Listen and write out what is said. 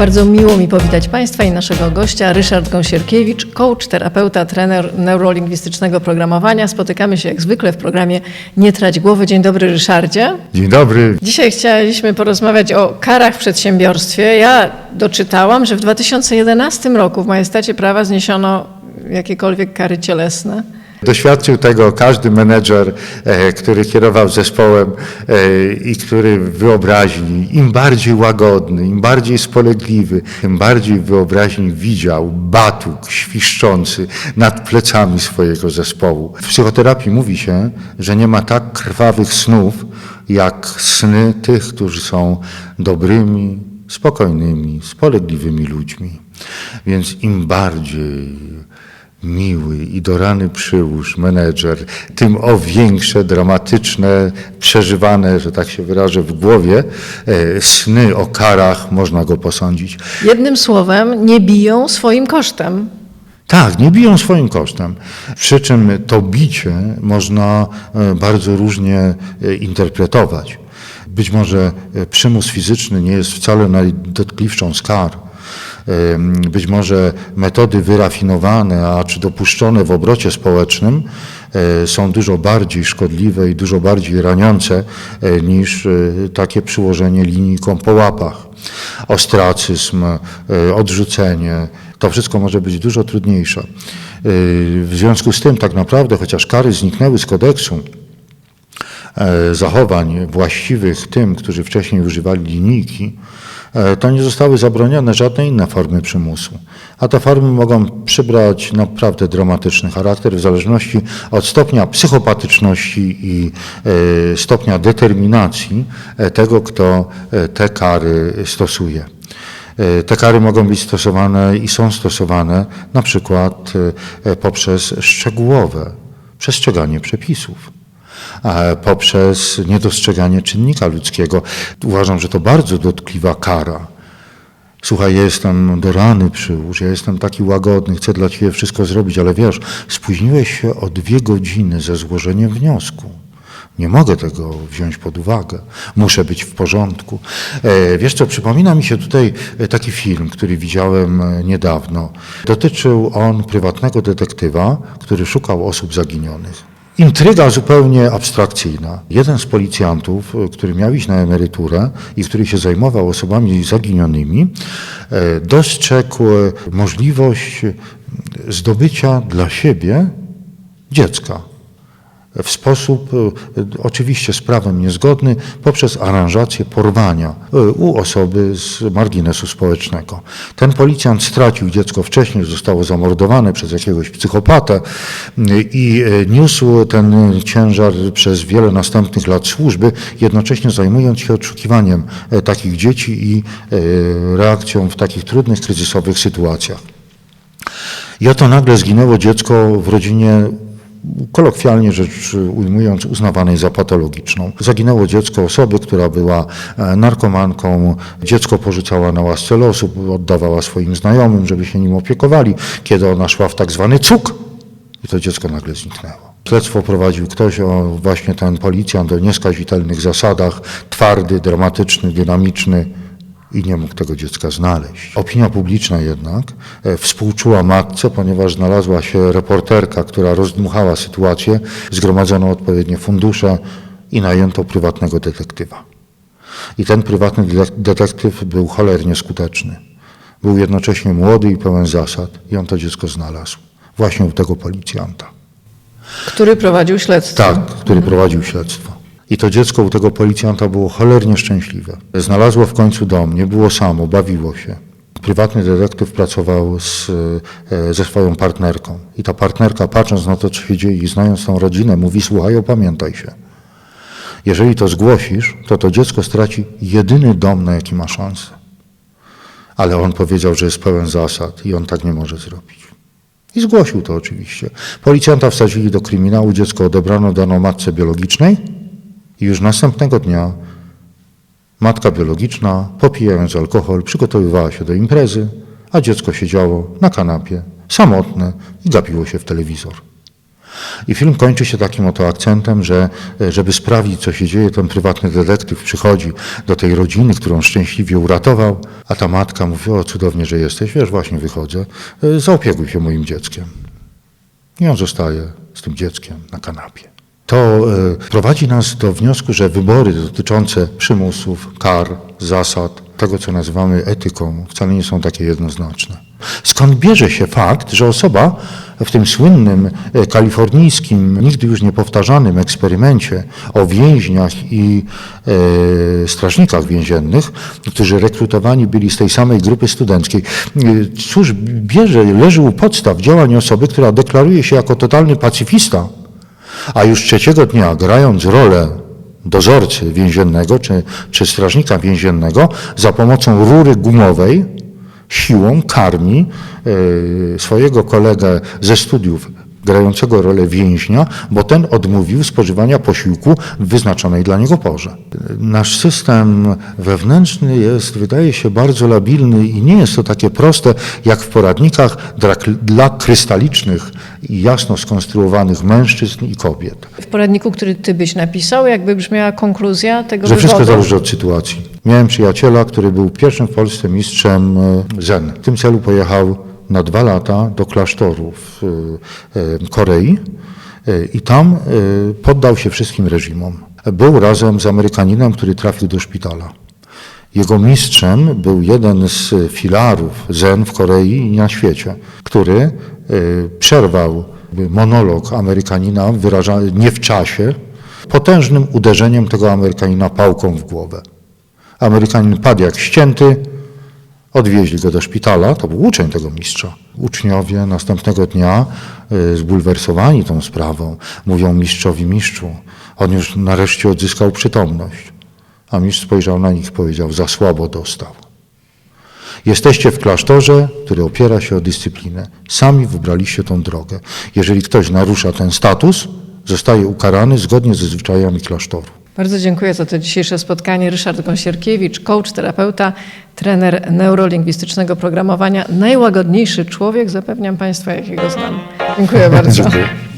Bardzo miło mi powitać Państwa i naszego gościa, Ryszard Gąsierkiewicz, coach, terapeuta, trener neurolingwistycznego programowania. Spotykamy się jak zwykle w programie Nie trać głowy. Dzień dobry, Ryszardzie. Dzień dobry. Dzisiaj chcieliśmy porozmawiać o karach w przedsiębiorstwie. Ja doczytałam, że w 2011 roku w majestacie prawa zniesiono jakiekolwiek kary cielesne. Doświadczył tego każdy menedżer, e, który kierował zespołem e, i który w wyobraźni, im bardziej łagodny, im bardziej spolegliwy, tym bardziej w wyobraźni widział batuk świszczący nad plecami swojego zespołu. W psychoterapii mówi się, że nie ma tak krwawych snów, jak sny tych, którzy są dobrymi, spokojnymi, spolegliwymi ludźmi. Więc im bardziej miły i do rany przyłóż menedżer, tym o większe, dramatyczne, przeżywane, że tak się wyrażę, w głowie e, sny o karach można go posądzić. Jednym słowem, nie biją swoim kosztem. Tak, nie biją swoim kosztem. Przy czym to bicie można e, bardzo różnie e, interpretować. Być może przymus fizyczny nie jest wcale najdotkliwszą z kar. Być może metody wyrafinowane, a czy dopuszczone w obrocie społecznym e, są dużo bardziej szkodliwe i dużo bardziej raniące e, niż e, takie przyłożenie linijką po łapach. Ostracyzm, odrzucenie, to wszystko może być dużo trudniejsze. W związku z tym tak naprawdę, chociaż kary zniknęły z kodeksu, zachowań właściwych tym, którzy wcześniej używali linijki, to nie zostały zabronione żadne inne formy przymusu. A te formy mogą przybrać naprawdę dramatyczny charakter w zależności od stopnia psychopatyczności i e, stopnia determinacji e, tego, kto e, te kary stosuje. E, Te kary mogą być stosowane i są stosowane na przykład e, poprzez szczegółowe przestrzeganie przepisów poprzez niedostrzeganie czynnika ludzkiego. Uważam, że to bardzo dotkliwa kara. Słuchaj, jestem do rany przyłóż, ja jestem taki łagodny, chcę dla Ciebie wszystko zrobić, ale wiesz, spóźniłeś się o dwie godziny ze złożeniem wniosku. Nie mogę tego wziąć pod uwagę. Muszę być w porządku. E, wiesz co, przypomina mi się tutaj e, taki film, który widziałem e, niedawno. Dotyczył on prywatnego detektywa, który szukał osób zaginionych. Intryga zupełnie abstrakcyjna. Jeden z policjantów, y, który miał iść na emeryturę i który się zajmował osobami zaginionymi, e, dostrzegł e, możliwość zdobycia dla siebie dziecka w sposób y, oczywiście z prawem niezgodny poprzez aranżację porwania y, u osoby z marginesu społecznego. Ten policjant stracił dziecko wcześniej, zostało zamordowane przez jakiegoś psychopatę y, i niósł ten ciężar przez wiele następnych lat służby, jednocześnie zajmując się odszukiwaniem e, takich dzieci i e, reakcją w takich trudnych, kryzysowych sytuacjach. I oto nagle zginęło dziecko w rodzinie kolokwialnie rzecz ujmując, uznawanej za patologiczną. Zaginęło dziecko osoby, która była e, narkomanką. Dziecko porzucała na łasce losu, oddawała swoim znajomym, żeby się nim opiekowali. Kiedy ona szła w tak zwany cuk, i to dziecko nagle zniknęło. Śledztwo prowadził ktoś, o, właśnie ten policjant o nieskazitelnych zasadach, twardy, dramatyczny, dynamiczny i nie mógł tego dziecka znaleźć. Opinia publiczna jednak e, współczuła matce, ponieważ znalazła się reporterka, która rozdmuchała sytuację, zgromadzono odpowiednie fundusze i najęto prywatnego detektywa. I ten prywatny dete- detektyw był cholernie skuteczny. Był jednocześnie młody i pełen zasad i on to dziecko znalazł. Właśnie u tego policjanta. Który prowadził śledztwo. Tak, który prowadził śledztwo. I to dziecko u tego policjanta było cholernie szczęśliwe. Znalazło w końcu dom, nie było samo, bawiło się. Prywatny detektyw pracował z, e, ze swoją partnerką. I ta partnerka, patrząc na to, co się dzieje i znając tą rodzinę, mówi: Słuchaj, opamiętaj się. Jeżeli to zgłosisz, to to dziecko straci jedyny dom, na jaki ma szansę. Ale on powiedział, że jest pełen zasad i on tak nie może zrobić. I zgłosił to oczywiście. Policjanta wsadzili do kryminału, dziecko odebrano, dano matce biologicznej i już następnego dnia matka biologiczna, popijając alkohol, przygotowywała się do imprezy, a dziecko siedziało na kanapie, samotne i gapiło się w telewizor. I film kończy się takim oto akcentem, że żeby sprawdzić, co się dzieje, ten prywatny detektyw przychodzi do tej rodziny, którą szczęśliwie uratował, a ta matka mówi, o cudownie, że jesteś, wiesz, właśnie wychodzę, e, zaopiekuj się moim dzieckiem. I on zostaje z tym dzieckiem na kanapie. To e, prowadzi nas do wniosku, że wybory dotyczące przymusów, kar, zasad, tego co nazywamy etyką, wcale nie są takie jednoznaczne. Skąd bierze się fakt, że osoba w tym słynnym e, kalifornijskim, nigdy już niepowtarzanym eksperymencie o więźniach i e, strażnikach więziennych, którzy rekrutowani byli z tej samej grupy studenckiej, e, cóż bierze, leży u podstaw działań osoby, która deklaruje się jako totalny pacyfista, a już trzeciego dnia, grając rolę dozorcy więziennego czy, czy strażnika więziennego, za pomocą rury gumowej siłą karmi e, swojego kolegę ze studiów grającego rolę więźnia, bo ten odmówił spożywania posiłku w wyznaczonej dla niego porze. Nasz system wewnętrzny jest, wydaje się, bardzo labilny i nie jest to takie proste, jak w poradnikach dla, dla krystalicznych i jasno skonstruowanych mężczyzn i kobiet. W poradniku, który ty byś napisał, jakby brzmiała konkluzja tego Że wszystko wywodu. zależy od sytuacji. Miałem przyjaciela, który był pierwszym w Polsce mistrzem e, zen. W tym celu pojechał na dwa lata do klasztoru w e, e, Korei e, i tam poddał się wszystkim reżimom. Był razem z Amerykaninem, który trafił do szpitala. Jego mistrzem był jeden z filarów zen w Korei i na świecie, który przerwał monolog Amerykanina wyraża, nie w czasie, potężnym uderzeniem tego Amerykanina pałką w głowę. Amerykanin padł jak ścięty, odwieźli go do szpitala, to był uczeń tego mistrza. Uczniowie następnego dnia y, zbulwersowani tą sprawą mówią mistrzowi mistrzu, on już nareszcie odzyskał przytomność. A mistrz spojrzał na nich i powiedział, za słabo dostał. Jesteście w klasztorze, który opiera się o dyscyplinę. Sami wybraliście tą drogę. Jeżeli ktoś narusza ten status, zostaje ukarany zgodnie ze zwyczajami klasztoru. Bardzo dziękuję za to dzisiejsze spotkanie. Ryszard Gąsierkiewicz, coach, terapeuta, trener neurolingwistycznego programowania. Najłagodniejszy człowiek, zapewniam Państwa, jakiego znam. Dziękuję bardzo. Dziękuję.